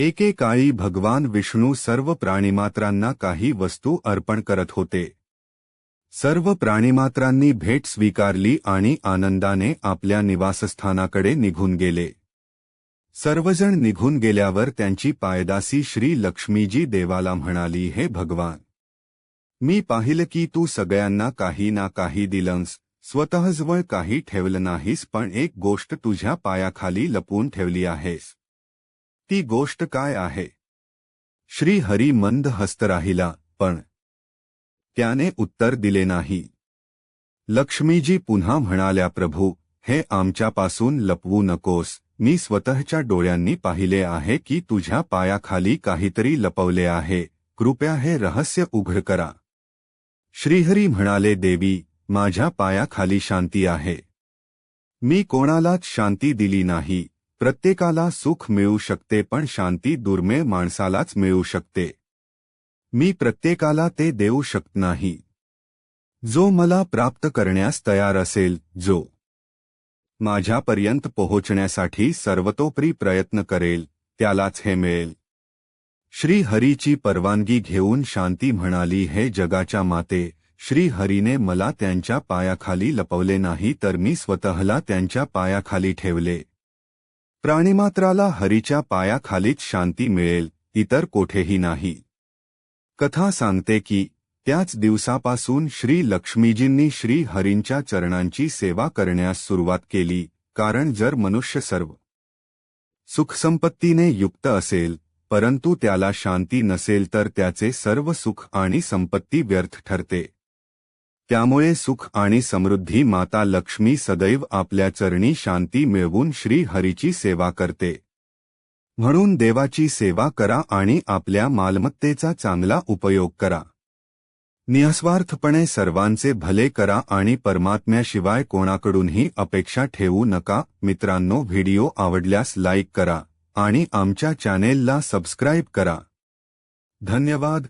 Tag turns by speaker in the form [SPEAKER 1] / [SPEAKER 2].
[SPEAKER 1] एकेकाळी भगवान विष्णू सर्व प्राणीमात्रांना काही वस्तू अर्पण करत होते. सर्व प्राणीमात्रांनी भेट स्वीकारली आणि आनंदाने आपल्या निवासस्थानाकडे निघून गेले. सर्वजण निघून गेल्यावर त्यांची पायदासी श्री लक्ष्मीजी देवाला म्हणाली हे भगवान! मी पाहिलं की तू सगळ्यांना काही ना काही दिलंस स्वतःजवळ काही ठेवलं नाहीस पण एक गोष्ट तुझ्या पायाखाली लपवून ठेवली आहेस. ती गोष्ट काय आहे? श्री हरी मंद हस्त राहिला पण त्याने उत्तर दिले नाही. लक्ष्मीजी पुन्हा म्हणाल्या, प्रभू, हे आमच्यापासून लपवू नकोस. मी स्वतःच्या डोळ्यांनी पाहिले आहे की तुझ्या पायाखाली काहीतरी लपवले आहे. कृपया हे रहस्य उघड करा. श्रीहरी म्हणाले, देवी, माझ्या पायाखाली शांती आहे. मी कोणालाच शांती दिली नाही. प्रत्येकाला सुख मिळू शकते पण शांती दुर्मिळ माणसालाच मिळू शकते. मी प्रत्येकाला ते देऊ शकत नाही. जो मला प्राप्त करण्यास तयार असेल जो माझ्यापर्यंत पोहोचण्यासाठी सर्वतोपरी प्रयत्न करेल त्यालाच हे मिळेल. श्री हरीची परवानगी घेऊन शांती म्हणाली हे जगाच्या माते श्री हरीने मला त्यांच्या पायाखाली लपवले नाही तर मी स्वतःला त्यांच्या पायाखाली ठेवले. प्राणीमात्राला हरीच्या पायाखालीच शांती मिळेल इतर कोठेही नाही. कथा सांगते की त्याच दिवसापासून श्री लक्ष्मीजींनी श्री हरींच्या चरणांची सेवा करण्यास सुरुवात केली कारण जर मनुष्य सर्व सुखसंपत्तीने युक्त असेल परंतु त्याला शांती नसेल तर त्याचे सर्व सुख आणि संपत्ती व्यर्थ ठरते. त्यामुळे सुख आणि समृद्धी माता लक्ष्मी सदैव आपल्या चरणी शांती मिळवून श्री हरीची सेवा करते. म्हणून देवाची सेवा करा आणि आपल्या मालमत्तेचा चांगला उपयोग करा. निस्वार्थपणे सर्वांचे भले करा आणि परमात्म्याशिवाय कोणाकडूनही अपेक्षा ठेवू नका. मित्रांनो व्हिडिओ आवडल्यास लाईक करा आणि आमच्या चॅनेलला सबस्क्राईब करा. धन्यवाद.